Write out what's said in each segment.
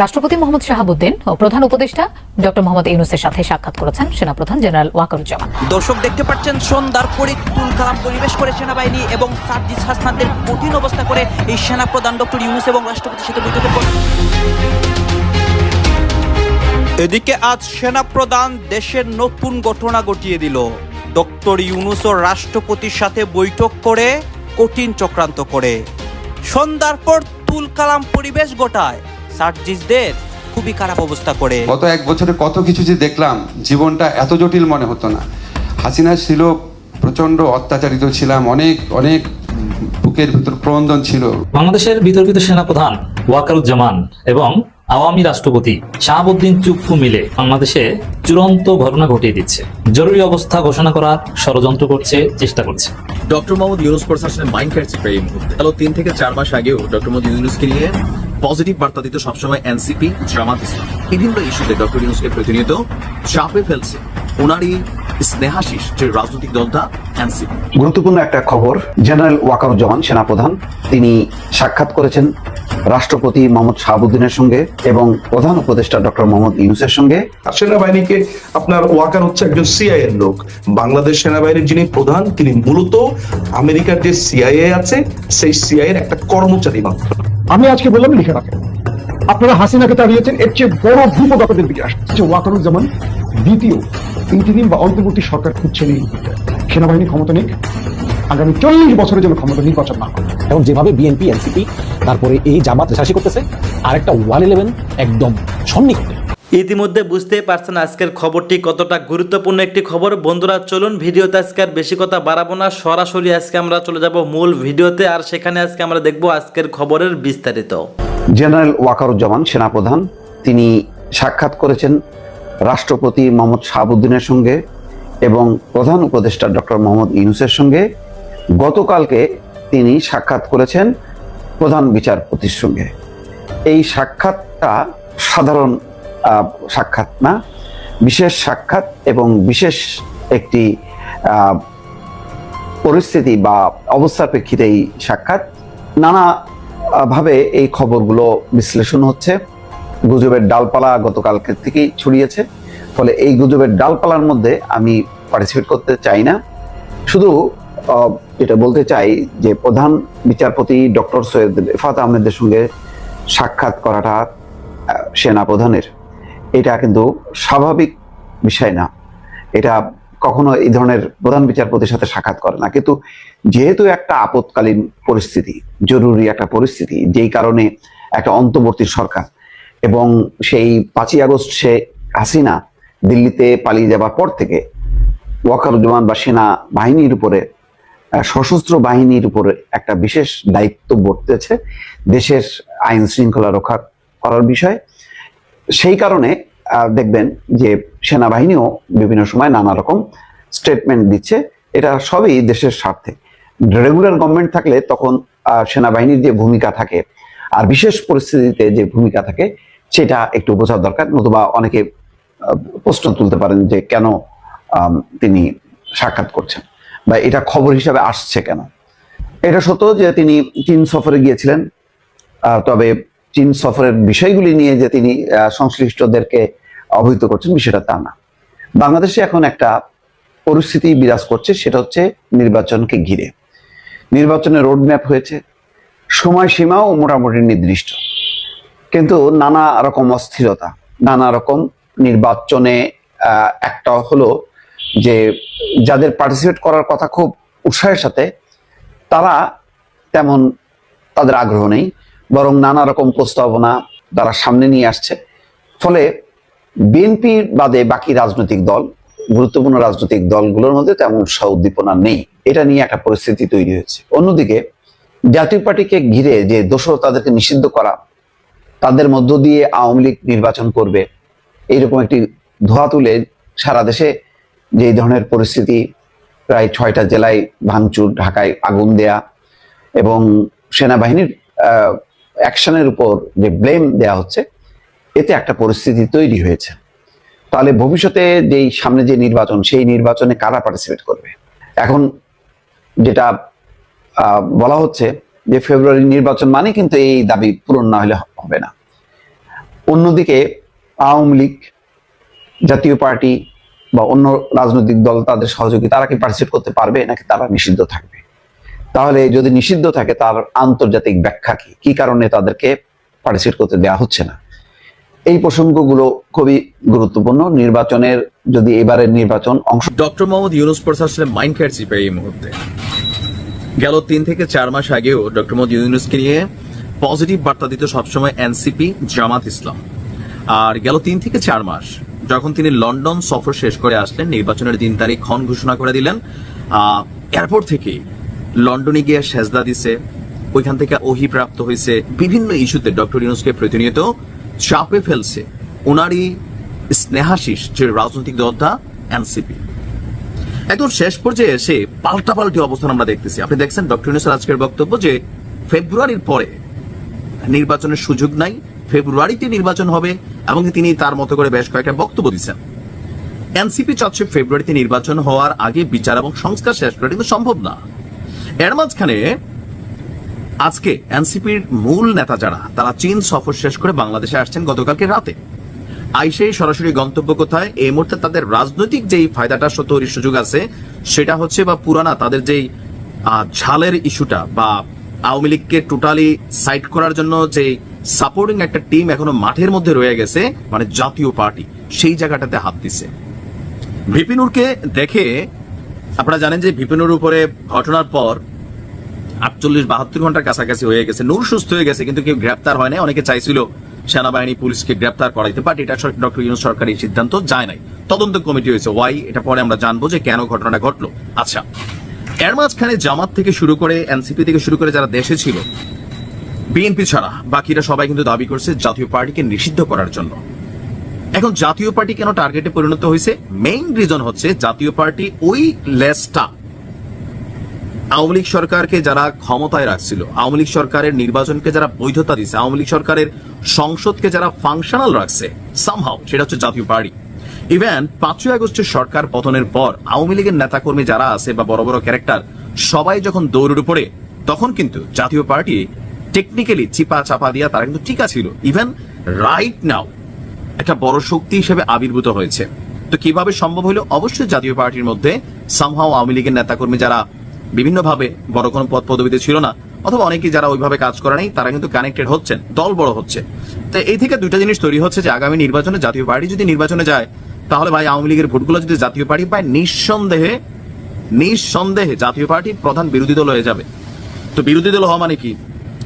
রাষ্ট্রপতি মোহাম্মদ শাহাবুদ্দিন ও প্রধান উপদেষ্টা ডক্টর মোহাম্মদ ইউনুসের সাথে সাক্ষাৎ করেছেন সেনাপ্রধান জেনারেল ওয়াকারুজ্জামান। দর্শক দেখতে পাচ্ছেন, সন্ধ্যার পরে তুল কালাম পরিবেশ করে সেনাবাহিনী এবং সার্জিস হাসনাদের কঠিন অবস্থা করে এই সেনাপ্রধান ডক্টর ইউনুস এবং রাষ্ট্রপতির সাথে বৈঠকে। এদিকে আজ সেনা প্রধান দেশের নতুন ঘটনা ঘটিয়ে দিল। ডক্টর ইউনুস ও রাষ্ট্রপতির সাথে বৈঠক করে কঠিন চক্রান্ত করে। সন্ধ্যার পর তুল কালাম পরিবেশ ঘটায় সার্জিসদের খুবই খারাপ অবস্থা করে। গত এক বছরে কত কিছু যে দেখলাম জীবনটা এত জটিল মনে হতো না। হাসিনা ছিল প্রচণ্ড অত্যাচারিত ছিলাম অনেক অনেক বুকের ভিতর ক্রন্দন ছিল। বাংলাদেশের বিতর্কিত সেনাপ্রধান ওয়াকারুজ্জামান এবং আওয়ামী রাষ্ট্রপতি শাহাবুদ্দিন চুপ্পু মিলে বাংলাদেশে চূড়ান্ত ঘটনা ঘটিয়ে দিচ্ছে। জরুরি অবস্থা ঘোষণা করার ষড়যন্ত্র করছে চেষ্টা করছে। ডক্টর মোহাম্মদ ইউনুস প্রশাসনের মাইন্ড খাচ্ছে এই মুহূর্তে। তিন থেকে চার মাস আগেও ডক্টর মোহাম্মদ ইউনুসকে নিয়ে পজিটিভ বার্তা দিত সবসময় এনসিপি জামাত ইসলাম। বিভিন্ন ইস্যুতে ডক্টর ইউনুসকে প্রতিনিয়ত চাপে ফেলছে। ওনারই স্নেহাশিস যে রাজনৈতিক দলটা এনসিপি। গুরুত্বপূর্ণ একটা খবর জেনারেল ওয়াকারুজ্জামান সেনাপ্রধান। তিনি সাক্ষাৎ করেছেন রাষ্ট্রপতি মোহাম্মদ শাহাবুদ্দিনের সঙ্গে এবং প্রধান উপদেষ্টা ডক্টর মোহাম্মদ ইউনুসের সঙ্গে। সেনাবাহিনীকে আপনার ওয়াকার হচ্ছে একজন সিআইএ এর লোক। বাংলাদেশ সেনাবাহিনীর যিনি প্রধান তিনি মূলত আমেরিকার যে সিআইএ আছে সেই সিআইএ এর একটা কর্মচারী মাত্র। আমি আজকে বললাম লিখে রাখেন। আপনারা হাসিনাকে তাড়িয়েছেন এর চেয়ে বড় বিপদ আপনাদের দিকে আসছে। ওয়াকারুজ্জামান দ্বিতীয় ইন্টিরিম বা অন্তর্বর্তী সরকার খুঁজছেন এই সেনাবাহিনী ক্ষমতা নেই। আগামী চল্লিশ বছরের জন্য ক্ষমতা নির্বাচন না করে এবং যেভাবে বিএনপি এনসিপি তারপরে এই জামাত রেশাসি করতেছে আর একটা ওয়ান ইলেভেন একদম সন্নিকটে। ইতিমধ্যে বুঝতেই পারছেন আজকের খবরটি কতটা গুরুত্বপূর্ণ একটি খবর। বন্ধুরা চলুন ভিডিওতে আজকে আর বেশি কথা বাড়াবো না। সরাসরি আজকে আমরা চলে যাব মূল ভিডিওতে আর সেখানে আজকে আমরা দেখব আজকের খবরের বিস্তারিত। জেনারেল ওয়াকারুজ্জামান সেনাপ্রধান তিনি সাক্ষাৎ করেছেন রাষ্ট্রপতি মোহাম্মদ শাহাবুদ্দিনের সঙ্গে এবং প্রধান উপদেষ্টা ডক্টর মোহাম্মদ ইউনুসের সঙ্গে গতকালকে তিনি সাক্ষাৎ করেছেন প্রধান বিচারপতির সঙ্গে। এই সাক্ষাৎটা সাধারণ সাক্ষাৎ না, বিশেষ সাক্ষাৎ এবং বিশেষ একটি পরিস্থিতি বা অবস্থার প্রেক্ষিতে এই সাক্ষাৎ নানাভাবে এই খবরগুলো বিশ্লেষণ হচ্ছে। গুজবের ডালপালা গতকালকে থেকেই ছড়িয়েছে। ফলে এই গুজবের ডালপালার মধ্যে আমি পার্টিসিপেট করতে চাই না। শুধু যেটা বলতে চাই যে প্রধান বিচারপতি ডক্টর সৈয়দ রেফাত আহমেদের সঙ্গে সাক্ষাৎ করাটা সেনা প্রধানের এটা কিন্তু স্বাভাবিক বিষয় না। এটা কখনো এই ধরনের প্রধান বিচারপতির সাথে সাক্ষাৎ করে না। কিন্তু যেহেতু একটা আপৎকালীন পরিস্থিতি, জরুরি একটা পরিস্থিতি, যেই কারণে একটা অন্তর্বর্তী সরকার এবং সেই পাঁচই আগস্ট সে হাসিনা দিল্লিতে পালিয়ে যাবার পর থেকে ওয়াকারুজ্জামান বা সেনা বাহিনীর উপরে সশস্ত্র বাহিনীর উপরে একটা বিশেষ দায়িত্ব বর্তেছে দেশের আইন শৃঙ্খলা রক্ষা করার বিষয়। সেই কারণে দেখবেন যে সেনাবাহিনীও বিভিন্ন সময় নানা রকম স্টেটমেন্ট দিচ্ছে। এটা সবই দেশের স্বার্থে। রেগুলার গভর্নমেন্ট থাকলে তখন সেনাবাহিনীর যে ভূমিকা থাকে আর বিশেষ পরিস্থিতিতে যে ভূমিকা থাকে সেটা একটু বোঝার দরকার, নতুবা অনেকে প্রশ্ন তুলতে পারেন যে কেন তিনি সাক্ষাৎ করছেন বা এটা খবর হিসাবে আসছে কেন। এটা সত্য যে তিনি চীন সফরে গিয়েছিলেন তবে চীন সফরের বিষয়গুলি নিয়ে যে তিনি সংশ্লিষ্টদেরকে অবহিত করছেন বিষয়টা তা না। বাংলাদেশে এখন একটা পরিস্থিতি বিরাজ করছে, সেটা হচ্ছে নির্বাচনকে ঘিরে। নির্বাচনের রোডম্যাপ হয়েছে, সময়সীমাও মোটামুটি নির্দিষ্ট। কিন্তু নানা রকম অস্থিরতা, নানা রকম নির্বাচনে একটা হলো যে যাদের পার্টিসিপেট করার কথা খুব উৎসাহের সাথে, তারা তেমন তাদের আগ্রহ নেই, বরং নানা রকম প্রস্তাবনা তারা সামনে নিয়ে আসছে। ফলে বিএনপির বাদে বাকি রাজনৈতিক দল, গুরুত্বপূর্ণ রাজনৈতিক দলগুলোর মধ্যে তেমন উৎসাহ উদ্দীপনা নেই। এটা নিয়ে একটা পরিস্থিতি তৈরি হয়েছে। অন্যদিকে জাতীয় পার্টিকে ঘিরে যে দোষর তাদেরকে নিষিদ্ধ করা তাদের মধ্য দিয়ে আওয়ামী লীগ নির্বাচন করবে। এইরকম একটি ধোয়া তুলে সারা দেশে যে ধরনের পরিস্থিতি, প্রায় ছয়টা জেলায় ভাঙচুর, ঢাকায় আগুন দেয়া এবং সেনাবাহিনীর অ্যাকশনের উপর যে ব্লেম দেয়া হচ্ছে, এতে একটা পরিস্থিতি তৈরি হয়েছে। তাহলে ভবিষ্যতে যেই সামনে যে নির্বাচন, সেই নির্বাচনে কারা পার্টিসিপেট করবে? এখন যেটা বলা হচ্ছে যে ফেব্রুয়ারি নির্বাচন মানে কিন্তু এই দাবি পূরণ না হলে হবে না। অন্যদিকে আওয়ামী লীগ, জাতীয় পার্টি বা অন্য রাজনৈতিক দল তাদের সহযোগী তারা কি পার্টিসিপেট করতে পারবে নাকি তারা নিষিদ্ধ থাকবে? তাহলে যদি নিষিদ্ধ থাকে তার আন্তর্জাতিক ব্যাখ্যা কি? কি কারণে তাদেরকে পার্টিসিপেট করতে দেওয়া হচ্ছে না? এই প্রসঙ্গগুলো খুবই গুরুত্বপূর্ণ। নির্বাচনের যদি এবারের নির্বাচন অংশ ডক্টর মোহাম্মদ ইউনুস প্রশাসনের মাইন্ড চিপে এই মুহূর্তে। গেল তিন থেকে চার মাস আগেও ডক্টর মোহাম্মদ ইউনুসকে নিয়ে পজিটিভ বার্তা দিত সবসময় এনসিপি জামাত ইসলাম। আর গেল তিন থেকে চার মাস, যখন তিনি লন্ডন সফর শেষ করে আসলেন, নির্বাচনের দিন তারিখ ক্ষণ ঘোষণা করে দিলেন এয়ারপোর্ট থেকে লন্ডনে গিয়ে সেজদা দিছে, ওইখান থেকে ওহি প্রাপ্ত হয়েছে, বিভিন্ন ইস্যুতে ডক্টর ইউনুসকে প্রতিনিয়ত চাপে ফেলছে। ওনারই স্নেহাশিস যে রাজনৈতিক দলটা এনসিপি। একদম শেষ পর্যায়ে এসে পাল্টাপাল্টি অবস্থান আমরা দেখতেছি। আপনি দেখছেন ডক্টর ইউনুসের আজকের বক্তব্য যে ফেব্রুয়ারির পরে নির্বাচনের সুযোগ নাই, ফেব্রুয়ারিতে নির্বাচন হবে এবং তিনি তার মতো করে বেশ কয়েকটা বক্তব্য দিচ্ছেন। এনসিপি চাচ্ছে ফেব্রুয়ারিতে নির্বাচন হওয়ার আগে বিচার এবং সংস্কার শেষ করা কিন্তু সম্ভব না। এর মাঝখানে আজকে এনসিপির মূল নেতা যারা, তারা চীন সফর শেষ করে বাংলাদেশে আসছেন গতকালকে রাতে। আইসে সরাসরি গন্তব্য কোথায়? এই মুহূর্তে তাদের রাজনৈতিক যেই ফায়দাটা তৈরির সুযোগ আছে, সেটা হচ্ছে বা পুরানা তাদের যেই ঝালের ইস্যুটা বা আওয়ামী লীগকে টোটালি সাইড করার জন্য যে সাপোর্টিং একটা টিম এখনও মাঠের মধ্যে রয়ে গেছে মানে জাতীয় পার্টি, সেই জায়গাটাতে হাত দিছে। ভিপিনুরকে দেখে, আপনারা জানেন যে ভিপিনুর উপরে ঘটনার পর আটচল্লিশ বাহাত্তর ঘণ্টার কাছাকাছি হয়ে গেছে, নূর সুস্থ হয়ে গেছে, কিন্তু কেউ গ্রেপ্তার হয় নাই, অনেকে চাইছিল সেনাবাহিনী পুলিশকে গ্রেপ্তার করাইতে বাট এটা ডক্টর ইউনুস সরকার এই সিদ্ধান্ত যায় নাই। তদন্ত কমিটি হয়েছে ওয়াই, এটা পরে আমরা জানব যে কেন ঘটনাটা ঘটলো। আচ্ছা এর মাঝখানে জামাত থেকে শুরু করে, এনসিপি থেকে শুরু করে যারা দেশে ছিল, বিএনপি ছাড়া বাকিরা সবাই কিন্তু দাবি করছে জাতীয় পার্টিকে নিষিদ্ধ করার জন্য। এখন জাতীয় পার্টি কেন টার্গেটে পরিণত হয়েছে? মেইন রিজন হচ্ছে জাতীয় পার্টি ওই লেসটা আওয়ামী লীগ সরকারকে যারা ক্ষমতায় রাখছিল, আওয়ামী লীগ সরকারের নির্বাচনকে যারা বৈধতা দিছে, আওয়ামী লীগ সরকারের সংসদকে যারা ফাংশনাল রাখছে সামহাও সেটা হচ্ছে জাতীয় পার্টি। ইভেন পাঁচই আগস্টের সরকার পতনের পর আওয়ামী লীগের নেতাকর্মী যারা আছে বা বড় বড় ক্যারেক্টার সবাই যখন দৌড়ের উপরে, তখন কিন্তু জাতীয় পার্টি টেকনিক্যালি চিপা চাপা দিয়া তারা কিন্তু টিকা ছিল। ইভেন রাইট নাও একটা বড় শক্তি হিসেবে আবির্ভূত হয়েছে। তো কীভাবে সম্ভব হলো? অবশ্যই জাতীয় পার্টির মধ্যে সামহাও আওয়ামী লীগের নেতাকর্মী যারা বিভিন্নভাবে বড় কোনো পদ পদবিতে ছিল না, অথবা অনেকে যারা ওইভাবে কাজ করে নাই, তারা কিন্তু কানেক্টেড হচ্ছেন, দল বড় হচ্ছে। তো এই থেকে দুইটা জিনিস তৈরি হচ্ছে যে আগামী নির্বাচনে জাতীয় পার্টি যদি নির্বাচনে যায়, তাহলে ভাই আওয়ামী লীগের ভোটগুলো যদি জাতীয় পার্টি পায়, নিঃসন্দেহে নিঃসন্দেহে জাতীয় পার্টি প্রধান বিরোধী দল হয়ে যাবে। তো বিরোধী দল হওয়া মানে কি?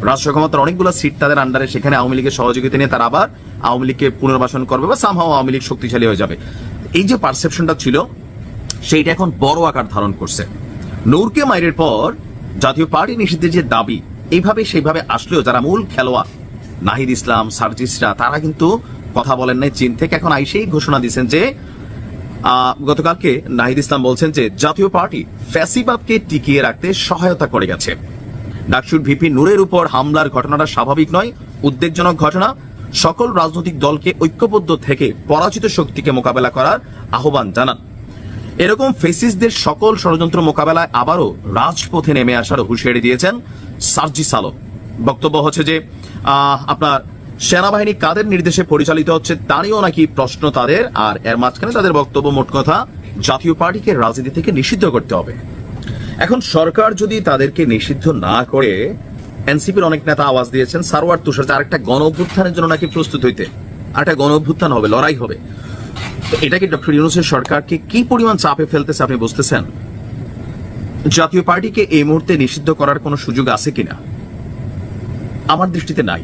রাষ্ট্র ক্ষমতার অনেকগুলো সিট তাদের আন্ডারে সেখানে আওয়ামী লীগের সহযোগিতা নিয়ে তারা আবার আওয়ামী লীগকে পুনর্বাসন করবে বা সামহাও আওয়ামী লীগ শক্তিশালী হয়ে যাবে। এই যে পারসেপশনটা ছিল, সেইটা এখন বড় আকার ধারণ করছে। নূরকে মাইরের পর জাতীয় পার্টি নিষিদ্ধের যে দাবি এইভাবে সেইভাবে আসলেও যারা মূল খেলোয়াড় নাহিদ ইসলাম, সার্জিসরা, তারা কিন্তু কথা বলেন নাই, চীন থেকে এখন আইসেই ঘোষণা দিয়েছেন যে গতকালকে নাহিদ ইসলাম বলছেন যে, জাতীয় পার্টি ফ্যাসিবাদকে টিকিয়ে রাখতে সহায়তা করে গেছে। ডাকসুর ভিপি নূরের উপর হামলার ঘটনাটা স্বাভাবিক নয়, উদ্বেগজনক ঘটনা। সকল রাজনৈতিক দলকে ঐক্যবদ্ধ থেকে পরাজিত শক্তিকে মোকাবেলা করার আহ্বান জানান। এরকম ফেসিসদের সকল ষড়যন্ত্র মোকাবেলায় আবারও রাজপথে নেমে আসার হুঁশিয়ারি দিয়েছেন সার্জিস আলম বক্তব্য হচ্ছে যে আপনার সেনাবাহিনী কাদের নির্দেশে পরিচালিত হচ্ছে তারও নাকি প্রশ্ন তাদের, আর এর মাঝখানে তাদের বক্তব্য মোট কথা, জাতীয় পার্টিকে রাজনীতি থেকে নিষিদ্ধ করতে হবে। এখন সরকার যদি তাদেরকে নিষিদ্ধ না করে, এনসিপির অনেক নেতা আওয়াজ দিয়েছেন সারওয়ার তুষার আরেকটা গণ অভ্যুত্থানের জন্য নাকি প্রস্তুত হইতে। আরেকটা গণ অভ্যুত্থান হবে, লড়াই হবে। তো এটা কি ডক্টর ইউনুসের সরকারকে কি পরিমাণ চাপে ফেলতেছে আপনি বুঝতেছেন? জাতীয় পার্টিকে এই মুহূর্তে নিষিদ্ধ করার কোনো সুযোগ আছে কিনা? আমার দৃষ্টিতে নাই।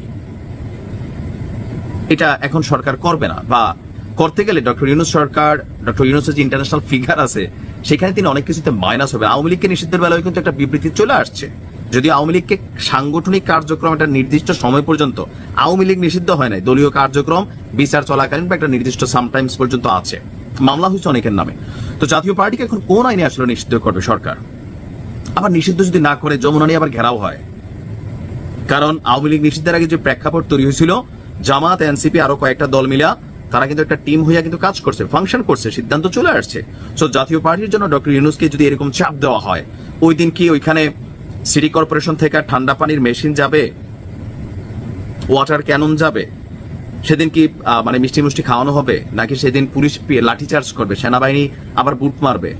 এটা এখন সরকার করবে না, বা করতে গেলে ডক্টর ইউনুস সরকার, ডক্টর ইউনুসের যে ইন্টারন্যাশনাল ফিগার আছে, সেখানে তিনি অনেক কিছুতে মাইনাস হবে। আওয়ামী লীগকে নিষিদ্ধের বেলায় কিন্তু একটা বিবৃতি চলে আসছে। যদি আওয়ামী লীগকে সাংগঠনিক কার্যক্রম একটা নির্দিষ্ট সময় পর্যন্ত আওয়ামী লীগ নিষিদ্ধ হয় নাই। দলীয় কার্যক্রম, বিচার চলাকালীন বা একটা নির্দিষ্ট সামটাইমস পর্যন্ত আছে। মামলা হয়েছে অনেকের নামে। তো জাতীয় পার্টিকে এখন কোন আইনে আসলে নিষিদ্ধ করবে সরকার? আবার নিষিদ্ধ যদি না করে, যমুনা নিয়ে আবার ঘেরাও হয়। কারণ আওয়ামী লীগ নিষিদ্ধের আগে যে প্রেক্ষাপট তৈরি হয়েছিল, জামাত, এনসিপি আরও কয়েকটা দল মিলা, তারা কিন্তু একটা টিম হইয়া কিন্তু কাজ করছে ফাংশন করছে, সিদ্ধান্ত চলে আসছে। সো জাতীয় পার্টির জন্য ডক্টর ইউনুসকে যদি এরকম চাপ দেওয়া হয়, ওই দিন কি ওইখানে সিটি কর্পোরেশন থেকে ঠান্ডা পানির মেশিন যাবে? ওয়াটার ক্যানন যাবে? সেদিন কি মানে মিষ্টি মুষ্টি খাওয়ানো হবে? নাকি সেদিন পুলিশ লাঠি চার্জ করবে? সেনাবাহিনী আবার বুট মারবে?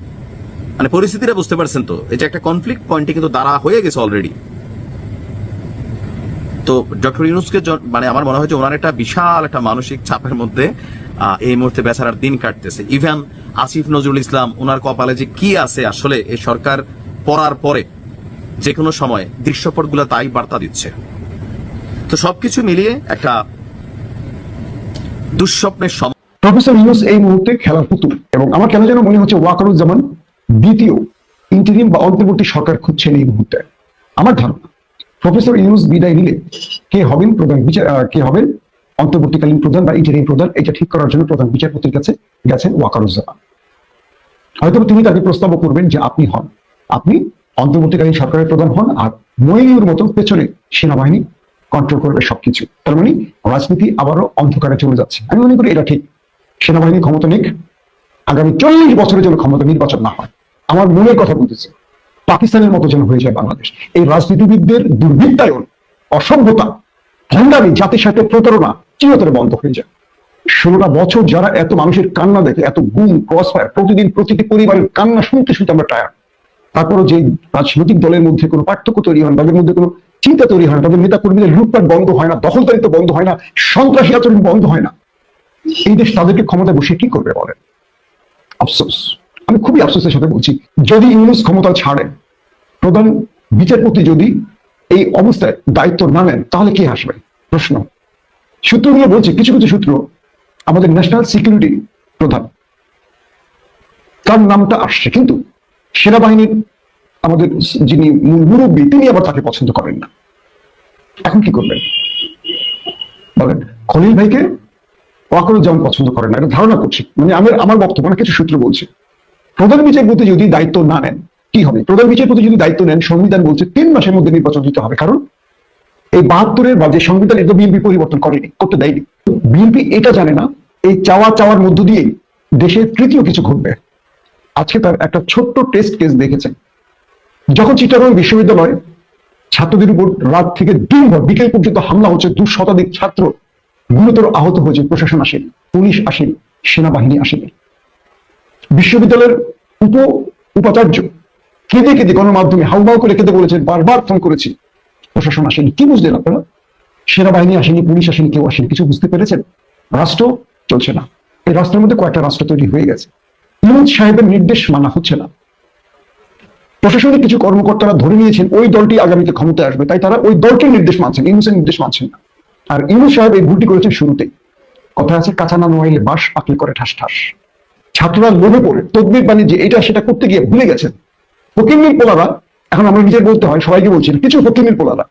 মানে পরিস্থিতিটা বুঝতে পারছেন তো? এটা একটা কনফ্লিক্ট পয়েন্টে কিন্তু দাঁড়া হয়ে গেছে অলরেডি তো ডক্টর ইউনুসকে মানে আমার মনে হয় যে ওনার একটা বিশাল একটা মানসিক চাপের মধ্যে এই মুহূর্তে বেচারার দিন কাটতেছে। ইভেন আসিফ নজরুল ইসলাম, ওনার কপালে যে কি আছে আসলে এই সরকার পড়ার পরে যে কোনো সময় দৃশ্যপটগুলো তাই বার্তা দিচ্ছে। তো সবকিছু মিলিয়ে একটা দুঃস্বপ্নের সম প্রফেসর ইউনুস এই মুহূর্তে খেলার পুতুল এবং আমার কেন যেন মনে হচ্ছে ওয়াকারুজ্জামান দ্বিতীয় ইন্টারিম বা অন্তর্বর্তী সরকার খুঁজছেন এই মুহূর্তে। আমার ধারণা, প্রফেসর ইউনুস বিদায় নিলে কে হবেন প্রধান বিচার কে হবেন অন্তর্বর্তীকালীন প্রধান বা ইন্টারিম প্রধান? এটা ঠিক করার জন্য প্রধান বিচারপতির কাছে গেছেন ওয়াকারুজ্জামান। হয়তো তিনি তাকে প্রস্তাবও করবেন যে আপনি হন। আপনি অন্তর্বর্তীকালীন সরকারের প্রধান হন আর মইনুর মতো পেছনে সেনাবাহিনী কন্ট্রোল করবে সবকিছু। তার মানে রাজনীতি আবারও অন্ধকারে চলে যাচ্ছে। আমি মনে করি এটা ঠিক। সেনাবাহিনী ক্ষমতা নিক। আগামী চল্লিশ বছরের জন্য ক্ষমতা নির্বাচন না হয়। আমার মনের কথা বলতেছে। পাকিস্তানের মতো যেন হয়ে যায় বাংলাদেশ। এই রাজনীতিবিদদের দুর্বৃত্তায়ন, অসভ্যতা, ভণ্ডামি, জাতির সাথে প্রতারণা চিরতরে বন্ধ হয়ে যায়। ষোলোটা বছর যারা এত মানুষের কান্না দেখে, এত গুম ক্রস ফায়ার প্রতিদিন প্রতিটি পরিবারের কান্না শুনতে শুনতে আমরা টায়ার তারপরও যে রাজনৈতিক দলের মধ্যে কোনো পার্থক্য তৈরি হয় তাদের মধ্যে কোনো চিন্তা তৈরি হয় না, তাদের নেতা কর্মীদের লুটপাট বন্ধ হয় না, দখলদারিত্ব বন্ধ হয় না, সন্ত্রাসী আচরণ বন্ধ হয় না। এই দেশ তাদেরকে ক্ষমতা বসে কি করবে বলেন? আফসোস। আমি খুবই আফসোসের সাথে বলছি, যদি ইউনুস ক্ষমতা ছাড়েন, প্রধান বিচারপতি যদি এই অবস্থায় দায়িত্ব না নেন, তাহলে কে আসবে? প্রশ্ন। সূত্রগুলো বলছে, কিছু কিছু সূত্র, আমাদের ন্যাশনাল সিকিউরিটি প্রধান। তার নামটা আসছে, কিন্তু সেনাবাহিনীর আমাদের যিনি মূল মুরব্বী, তিনি আবার তাকে পছন্দ করেন না। এখন কি করবেন? বলেন, খলিল ভাইকে ওয়াকরুজ্জামান পছন্দ করেন না। এটা ধারণা করছি। মানে আমি আমার বক্তব্য না কিছু সূত্র বলছে। প্রধান বিচারপতি যদি দায়িত্ব না নেন, কি হবে? প্রধান বিচারপতি যদি দায়িত্ব নেন, সংবিধান বলছে তিন মাসের মধ্যে নির্বাচন দিতে হবে। কারণ এই বাহাত্তরের বা যে সংবিধান এটা বিএনপি পরিবর্তন করেনি, করতে দেয়নি। বিএনপি এটা জানে না, এই চাওয়া চাওয়ার মধ্য দিয়েই দেশের তৃতীয় কিছু ঘটবে। আজকে তার একটা ছোট্ট টেস্ট কেস দেখেছেন যখন চিটাগং বিশ্ববিদ্যালয় ছাত্রদের উপর রাত থেকে দিনভর বিকেল পর্যন্ত হামলা হচ্ছে, দু শতাধিক ছাত্র গুরুতর আহত হয়েছে, প্রশাসন আসেনি, পুলিশ আসেনি, সেনাবাহিনী আসেনি। বিশ্ববিদ্যালয়ের উপ উপাচার্য কেঁদে কেঁদে গণমাধ্যমে হাউমাউ করে কেঁদে বলেছেন, বারবার ফোন করেছি, প্রশাসন আসেনি। কি বুঝলেন আপনারা? সেনাবাহিনী আসেনি, পুলিশ আসেনি, কেউ আসেনি, কিছু বুঝতে পেরেছেন? রাষ্ট্র চলছে না। এই রাষ্ট্রের মধ্যে কয়েকটা রাষ্ট্র তৈরি হয়ে গেছে। ইউনুস সাহেবের নির্দেশ মানা হচ্ছে না। প্রশাসনের কিছু কর্মকর্তারা ধরে নিয়েছেন ওই দলটি আগামীতে ক্ষমতায় আসবে, তাই তারা ওই দলটির নির্দেশ মানছেন ইউনুসের নির্দেশ মানছেন না। আর ইউনুস সাহেব এই ভুলটি করেছেন শুরুতেই। কথা আছে, কাঁচা না নোয়াইলে বাস পাকলে করে ঠাস ঠাস ছাত্ররা লোভে পড়ে, তদবির বাণিজ্যে এটা সেটা করতে গিয়ে ভুলে গেছেন। ফকিরনির পোলারা, এখন আমরা নিজের বলতে হয়, সবাইকে বলছি কিছু ফকিরনির পোলারা।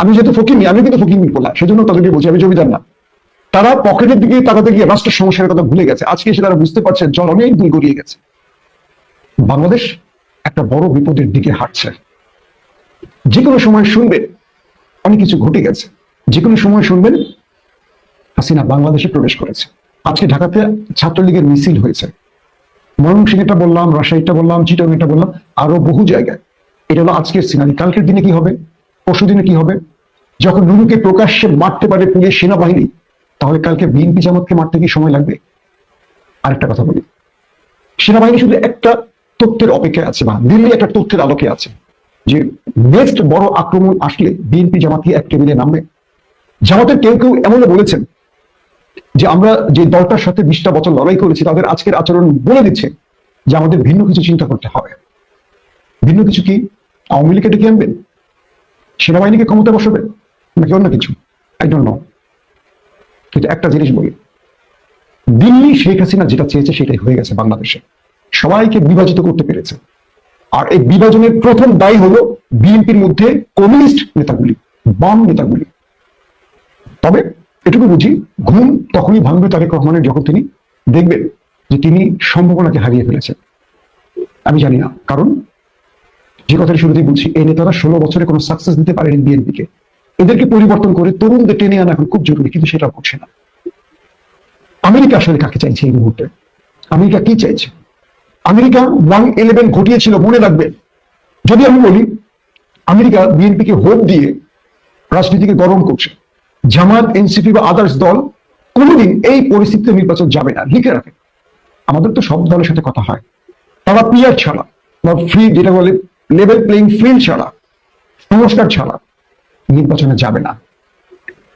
আমি যেহেতু ফকিমি আমি কিন্তু ফকিরনির পোলা, সেজন্য তাদেরকে বলছি, আমি জমিদার না। তারা পকেটের দিকে তাকাতে গিয়ে রাষ্ট্রের সমস্যার কথা ভুলে গেছে। আজকে এসে তারা বুঝতে পারছে জল অনেক দূর গড়িয়ে গেছে। বাংলাদেশ একটা বড় বিপদের দিকে হাঁটছে। যে কোনো সময় শুনবেন, অনেক কিছু ঘটে গেছে। যে কোনো সময় শুনবেন, হাসিনা বাংলাদেশে প্রবেশ করেছে। আজকে ঢাকাতে ছাত্রলীগের মিছিল হয়েছে। ময়মনসিংহটা বললাম রাজশাহীটা বললাম চিটং এটা বললাম, আরও বহু জায়গায়। এটা হলো আজকের সিনারি কালকের দিনে কি হবে? পরশু দিনে কি হবে? যখন নুনুকে প্রকাশ্যে মারতে পারে পুলিশ সেনাবাহিনী তাহলে কালকে বিএনপি জামাতকে মারতে কি সময় লাগবে? আরেকটা কথা বলি। সেনাবাহিনী শুধু একটা তথ্যের অপেক্ষায় আছে বা দিল্লি একটা তথ্যের আলোকে আছে যে নেক্সট বড় আক্রমণ আসলে বিএনপি জামাতকে এক টেবিলে নামবে? জামাতের কেউ কেউ এমন বলেছেন যে আমরা যে দলটার সাথে বিশটা বছর লড়াই করেছি তাদের আজকের আচরণ বলে দিচ্ছে যে আমাদের ভিন্ন কিছু চিন্তা করতে হবে। ভিন্ন কিছু কি আওয়ামী লীগকে ডেকে আনবেন? সেনাবাহিনীকে ক্ষমতা বসাবে নাকি অন্য কিছু? আই ডোন্ট নো কিন্তু একটা জিনিস বলি। দিল্লি শেখ হাসিনা যেটা চেয়েছে সেটাই হয়ে গেছে বাংলাদেশে। সবাইকে বিভাজিত করতে পেরেছে। আর এই বিভাজনের প্রথম দায়ী হলো বিএনপির মধ্যে কমিউনিস্ট নেতাগুলি, বাম নেতাগুলি। তবে এটুকু বুঝি, ঘুম তখনই ভাঙবে তারেক রহমানের যখন তিনি দেখবেন যে তিনি সম্ভাবনাকে হারিয়ে ফেলেছেন। আমি জানি না, কারণ যে কথাটি শুরুতেই বলছি, এই নেতারা ষোলো বছরে কোনো সাকসেস দিতে পারেনি বিএনপিকে। এদেরকে পরিবর্তন করে তরুণদের টেনে আনা এখন খুব জরুরি, কিন্তু সেটা করছে না। আমেরিকা আসলে কাকে চাইছে এই মুহূর্তে? আমেরিকা কি চাইছে? আমেরিকা ওয়ান ইলেভেন ঘটিয়েছিল, মনে রাখবেন যদি আমি বলি, আমেরিকা বিএনপিকে হোপ দিয়ে রাজনীতিকে গরম করছে। জামাত এনসিপি বা আদার্স দল কোনোদিন এই পরিস্থিতিতে নির্বাচন যাবে না, লিখে রাখে। আমাদের তো সব দলের সাথে কথা হয়। তারা পিয়ার ছাড়া, বা ফ্রি যেটা বলে লেভেল প্লেইং ফিল্ড ছাড়া, সংস্কার ছাড়া নির্বাচনে যাবে না।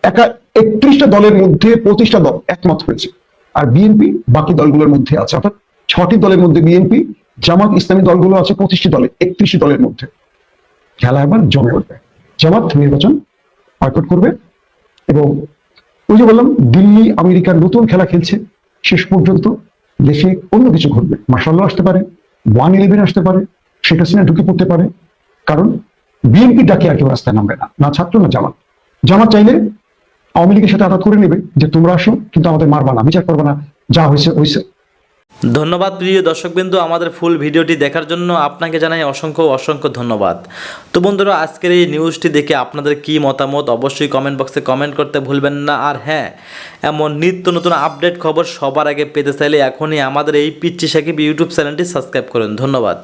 একা একত্রিশটা দলের মধ্যে পঁচিশটা দল একমত হয়েছে। আর বিএনপি বাকি দলগুলোর মধ্যে আছে। অর্থাৎ ছটি দলের মধ্যে বিএনপি জামাত ইসলামী দলগুলো আছে পঁচিশটি দলে, একত্রিশটি দলের মধ্যে। খেলা এবার জমে উঠবে। জামাত নির্বাচন বয়কট করবে। এবং ওই যে বললাম, দিল্লি আমেরিকার নতুন খেলা খেলছে। শেষ পর্যন্ত দেশে অন্য কিছু ঘটবে। মাসাল্লাহ আসতে পারে। ওয়ান ইলেভেন আসতে পারে। শেখ হাসিনা ঢুকে পড়তে পারে। কারণ বিএনপি ডাকে আর কেউ রাস্তায় নামবে না না ছাত্র, না জামাত। জামাত চাইলে আওয়ামী লীগের সাথে আঘাত করে নেবে যে তোমরা আসো, কিন্তু আমাদের মারবা না, বিচার করবে না, যা হয়েছে হয়েছে। ধন্যবাদ প্রিয় দর্শকবিন্দু, আমাদের ফুল ভিডিওটি দেখার জন্য আপনাকে জানাই অসংখ্য অসংখ্য ধন্যবাদ। তো বন্ধুরা, আজকের এই নিউজটি দেখে আপনাদের কি মতামত, অবশ্যই কমেন্ট বক্সে কমেন্ট করতে ভুলবেন না। আর হ্যাঁ এমন নিত্য নতুন আপডেট খবর সবার আগে পেতে চাইলে এখনই আমাদের এই পিচ্ছি সাকিব ইউটিউব চ্যানেলটি সাবস্ক্রাইব করুন। ধন্যবাদ।